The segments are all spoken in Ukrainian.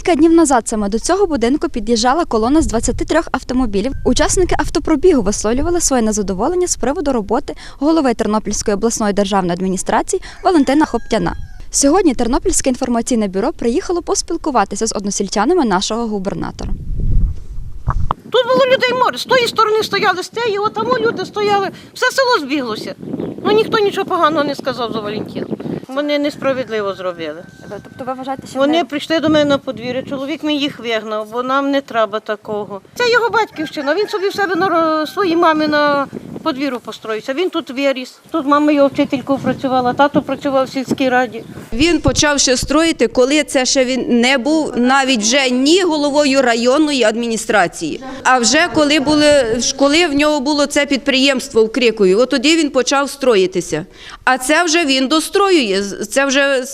Кілька днів назад саме до цього будинку під'їжджала колона з 23 автомобілів. Учасники автопробігу висловлювали своє незадоволення з приводу роботи голови Тернопільської обласної державної адміністрації Валентина Хоптяна. Сьогодні Тернопільське інформаційне бюро приїхало поспілкуватися з односельчанами нашого губернатора. Тут було людей море. З тої сторони стояли, з тієї, от там люди стояли. Все село збіглося. Ну ніхто нічого поганого не сказав за Валентину. Вони несправедливо зробили. Тобто ви вважаєте, що Вони прийшли до мене на подвір'я, чоловік мій їх вигнав, бо нам не треба такого. Це його батьківщина. Він собі в себе на ро- своїй мамі на подвір'ю построївся. Він тут виріс. Тут мама його вчителькою працювала, тато працював в сільській раді. Він почав ще строїти, коли це ще він не був навіть вже ні головою районної адміністрації. А вже коли були коли в нього було це підприємство в Крикові, от тоді він почав строїтися. А це вже він достроює. Це вже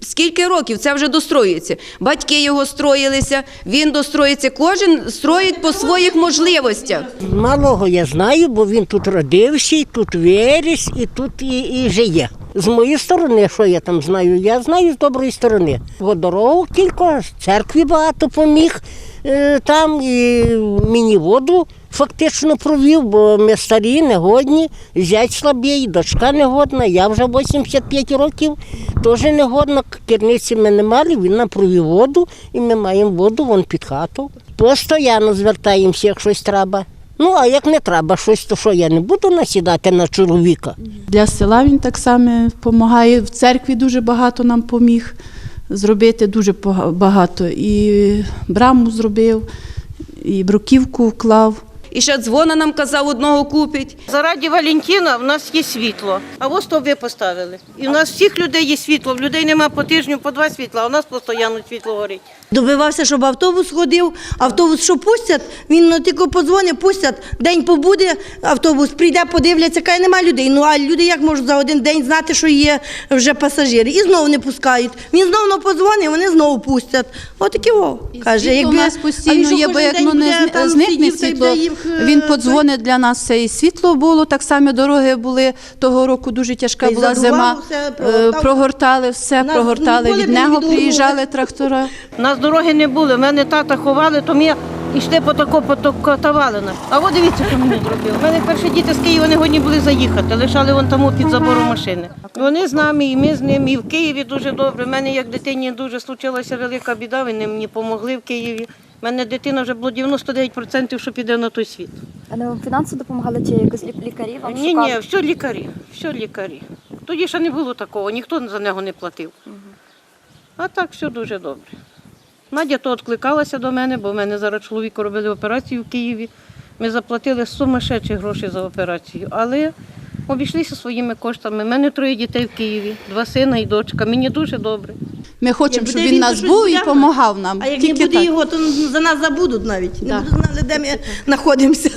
скільки років це вже достроюється. Батьки його строїлися, він достроїться. Кожен строїть по своїх можливостях. Малого я знаю, бо він тут родився, і тут виріс, і тут і, і жиє. З моєї сторони, що я там знаю, я знаю з доброї сторони. Бо дорогу кілька, церкві багато поміг е, там, і мені воду фактично провів, бо ми старі, негодні, зять слабий, дочка негодна, я вже 85 років, теж негодна, керниці ми не мали, він нам провів воду, і ми маємо воду вон під хату. Постоянно звертаємося, як щось треба. Ну, а як не треба щось, то що я не буду насідати на чоловіка. Для села він так само допомагає. В церкві дуже багато нам поміг зробити, дуже багато. І браму зробив, і бруківку вклав. І ще дзвона нам казав, одного купить. Заради Валентина в нас є світло, а ось то ви поставили. І в нас всіх людей є світло. В людей нема по тижню по два світла, а у нас постійно світло горить. Добивався, щоб автобус ходив. Автобус що пустять, він ну, тільки подзвонить, пустять. День побуде, автобус прийде, подивляться, каже, нема людей. Ну а люди як можуть за один день знати, що є вже пасажири? І знову не пускають. Він знову подзвонить, вони знову пустять. Отакі во. Каже, світло у нас постійно є, бо як ну, не зникне світло, їх, він подзвонить для нас. Це і світло було. Так само дороги були того року дуже тяжка була зима. все, Е, прогортав. Прогортали все, Нас прогортали. Від нього приїжджали трактора. У нас дороги не було. Мене тата ховали, то ми йшли по тако, по тако тавалина. А от дивіться, що мені зробив. У мене перші діти з Києва не годні були заїхати, лишали вон тому під забором машини. Вони з нами, і ми з ними, і в Києві дуже добре. У мене як дитині дуже случилася велика біда, вони мені допомогли в Києві. У мене дитина вже було 99%, що піде на той світ. А не вам фінансово допомагали чи якось лікарі вам Ні, ні, все лікарі, все лікарі. Тоді ще не було такого, ніхто за нього не платив. А так все дуже добре. Надя то відкликалася до мене, бо в мене зараз чоловіку робили операцію в Києві. Ми заплатили сумасшедші гроші за операцію, але обійшлися своїми коштами. У мене троє дітей в Києві, два сина і дочка. Мені дуже добре. Ми хочемо, щоб він нас був і допомагав нам. А як не буде його, то за нас забудуть навіть. Не будуть знали, де ми знаходимося.